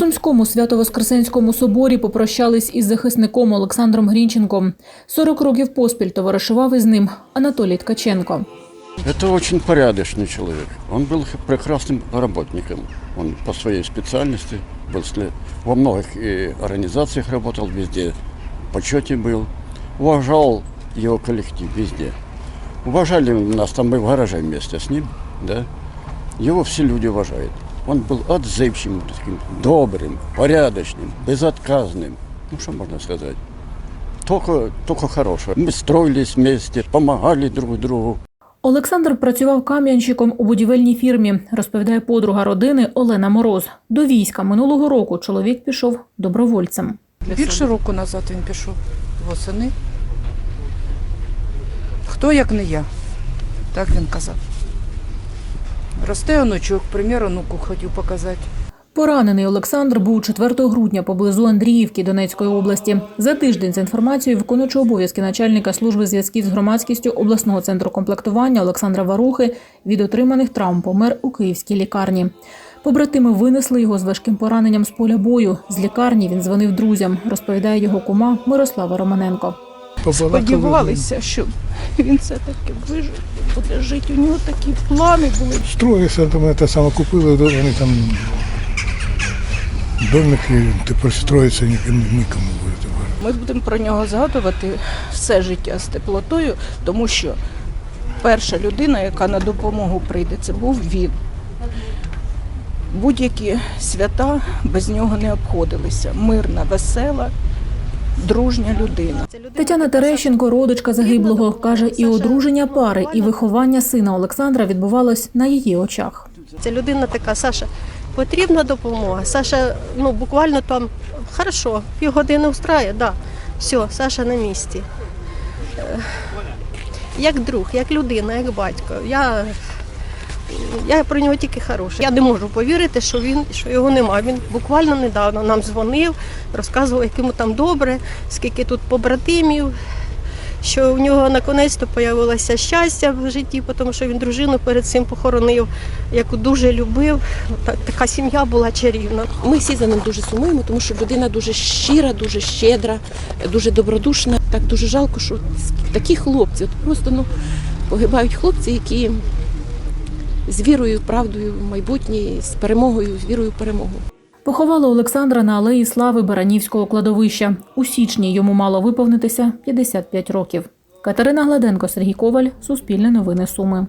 міському свято-воскресенському соборі попрощались із захисником Олександром Грінченком. 40 років поспіль товаришував із ним Анатолій Ткаченко. Это очень порядочный человек. Он был х- прекрасным работником. Он по своей специальности был сле- во многих и организациях работал везде, в почете был. Уважал его коллектив везде. Уважали нас там, мы в гараже вместе с ним, да. Его все люди уважают. Он был отзывчивым, таким добрым, порядочным, безотказным. Ну, что можно сказать? Только, только хорошего. Мы строились вместе, помогали друг другу. Олександр працював кам'янщиком у будівельній фірмі, розповідає подруга родини Олена Мороз. До війська минулого року чоловік пішов добровольцем. Більше року назад він пішов восени. Хто як не я? Так він казав. Росте онучок, примір онуку хотів показати. Поранений Олександр був 4 грудня поблизу Андріївки Донецької області. За тиждень, за інформацією виконуючого обов'язки начальника служби зв'язків з громадськістю обласного центру комплектування Олександра Варухи від отриманих травм помер у київській лікарні. Побратими винесли його з важким пораненням з поля бою. З лікарні він дзвонив друзям, розповідає його кума Мирослава Романенко. Сподівалися, що він все-таки вижив, буде жити. У нього такі плани були. Строївся, там те саме купили, вони там домики, тепер строїться нікому, нікому буде тепер. Ми будемо про нього згадувати все життя з теплотою, тому що перша людина, яка на допомогу прийде, це був він. Будь-які свята без нього не обходилися. Мирна, весела, дружня людина. Тетяна Терещенко, родичка загиблого, каже, і одруження пари, і виховання сина Олександра відбувалось на її очах. Ця людина така, Саша, потрібна допомога. Саша, ну буквально там хорошо, півгодини устрає, да. Все, Саша на місці. Е, Як друг, як людина, як батько. Я, я про нього тільки хороше. Я не можу повірити, що він що його нема. Він буквально недавно нам дзвонив, розказував, як йому там добре, скільки тут побратимів. Що у нього наконець-то появилося щастя в житті, тому що він дружину перед цим похоронив, яку дуже любив. Така сім'я була чарівна. Ми всі за ним дуже сумуємо, тому що людина дуже щира, дуже щедра, дуже добродушна. Так дуже жалко, що такі хлопці, от просто ну, погибають хлопці, які з вірою, правдою в майбутнє, з перемогою, з вірою в перемогу. Поховали Олександра на алеї слави Баранівського кладовища. У січні йому мало виповнитися 55 років. Катерина Гладенко, Сергій Коваль, Суспільне новини Суми.